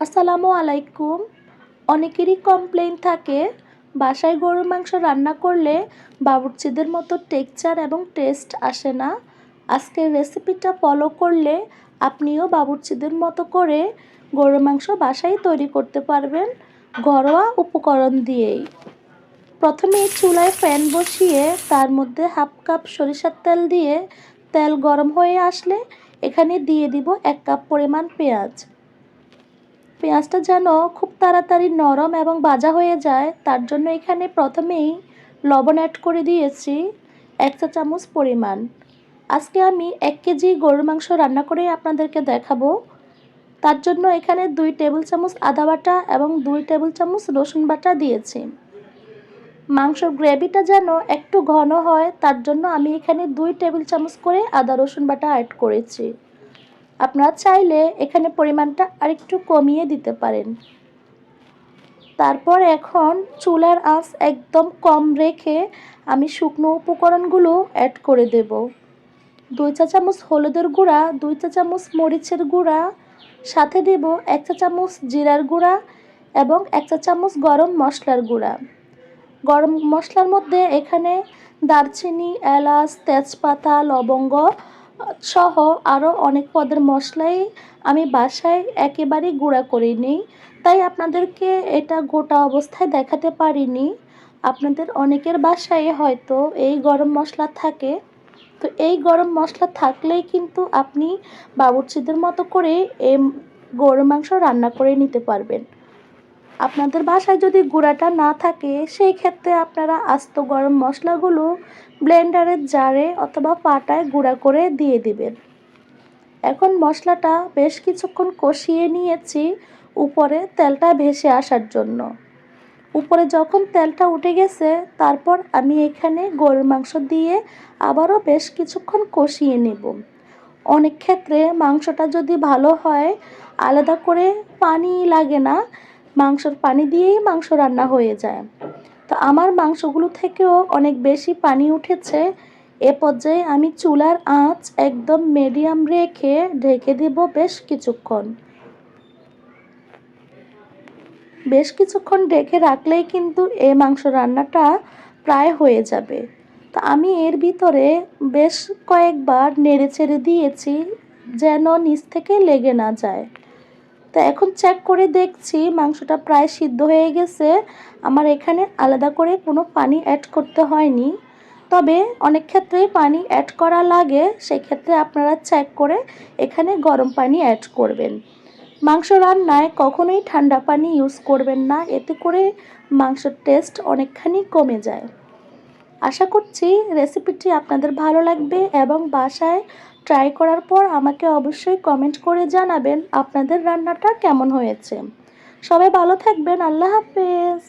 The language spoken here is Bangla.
আসসালামু আলাইকুম। অনেকেরই কমপ্লেন থাকে, বাসায় গরুর মাংস রান্না করলে বাবুর্চিদের মতো টেক্সচার এবং টেস্ট আসে না। আজকের রেসিপিটা ফলো করলে আপনিও বাবুর্চিদের মতো করে গরুর মাংস বাসায় তৈরি করতে পারবেন ঘরোয়া উপকরণ দিয়েই। প্রথমে চুলায় ফ্যান বসিয়ে তার মধ্যে হাফ কাপ সরিষার তেল দিয়ে তেল গরম হয়ে আসলে এখানে দিয়ে দিব এক কাপ পরিমাণ পেঁয়াজ। পেঁয়াজটা যেন খুব তাড়াতাড়ি নরম এবং ভাজা হয়ে যায়, তার জন্য এখানে প্রথমেই লবণ অ্যাড করে দিয়েছি এক চা চামচ পরিমাণ। আজকে আমি এক কেজি গরুর মাংস রান্না করে আপনাদেরকে দেখাবো। তার জন্য এখানে দুই টেবিল চামচ আদা বাটা এবং দুই টেবিল চামচ রসুন বাটা দিয়েছি। মাংসর গ্রেভিটা যেন একটু ঘন হয়, তার জন্য আমি এখানে দুই টেবিল চামচ করে আদা রসুন বাটা অ্যাড করেছি। আপনারা চাইলে এখানে পরিমাণটা আরেকটু কমিয়ে দিতে পারেন। তারপর এখন চুলার আঁচ একদম কম রেখে আমি শুকনো উপকরণগুলো অ্যাড করে দেব। দুই চা চামচ হলুদের গুঁড়া, দুই চা চামচ মরিচের গুঁড়া, সাথে দেব এক চা চামচ জিরার গুঁড়া এবং এক চা চামচ গরম মশলার গুঁড়া। গরম মশলার মধ্যে এখানে দারচিনি, এলাচ, তেজপাতা, লবঙ্গ সহ আরও অনেক পদের মশলাই আমি বাসায় একেবারেই গুঁড়া করে নিই তাই আপনাদেরকে এটা গোটা অবস্থায় দেখাতে পারিনি। আপনাদের অনেকের বাসায় হয়তো এই গরম মশলা থাকে। তো এই গরম মশলা থাকলেই কিন্তু আপনি বাবুর্চিদের মতো করে এই গরুর মাংস রান্না করে নিতে পারবেন। আপনাদের বাসায় যদি গুঁড়াটা না থাকে, সেই ক্ষেত্রে আপনারা আস্ত গরম মশলাগুলো ব্লেন্ডারের জারে অথবা পাটায় গুঁড়া করে দিয়ে দিবেন। এখন মশলাটা বেশ কিছুক্ষণ কষিয়ে নিয়েছি উপরে তেলটা ভেসে আসার জন্য। উপরে যখন তেলটা উঠে গেছে, তারপর আমি এখানে গরুর মাংস দিয়ে আবারও বেশ কিছুক্ষণ কষিয়ে নেব। অনেক ক্ষেত্রে মাংসটা যদি ভালো হয়, আলাদা করে পানি লাগে না মাংসর পানি দিয়েই মাংস রান্না হয়ে যায়। তো আমার মাংসগুলো থেকেও অনেক বেশি পানি উঠেছে। এ পর্যায়ে আমি চুলার আঁচ একদম মিডিয়াম রেখে ঢেকে দেব বেশ কিছুক্ষণ। বেশ কিছুক্ষণ ঢেকে রাখলেই কিন্তু এ মাংস রান্নাটা প্রায় হয়ে যাবে। তো আমি এর ভিতরে বেশ কয়েকবার নেড়ে চেড়ে দিয়েছি যেন নিচ থেকে লেগে না যায়। তো এখন চেক করে দেখছি, মাংসটা প্রায় সিদ্ধ হয়ে গেছে। আমার এখানে আলাদা করে কোনো পানি অ্যাড করতে হয়নি। তবে অনেক ক্ষেত্রেই পানি অ্যাড করা লাগে, সেক্ষেত্রে আপনারা চেক করে এখানে গরম পানি অ্যাড করবেন। মাংস রান্নায় কখনোই ঠান্ডা পানি ইউজ করবেন না, এতে করে মাংসের টেস্ট অনেকখানি কমে যায়। আশা করছি রেসিপিটি আপনাদের ভালো লাগবে এবং বাসায় ট্রাই করার পর আমাকে অবশ্যই কমেন্ট করে জানাবেন আপনাদের রান্নাটা কেমন হয়েছে। সবাই ভালো থাকবেন, আল্লাহ হাফেজ।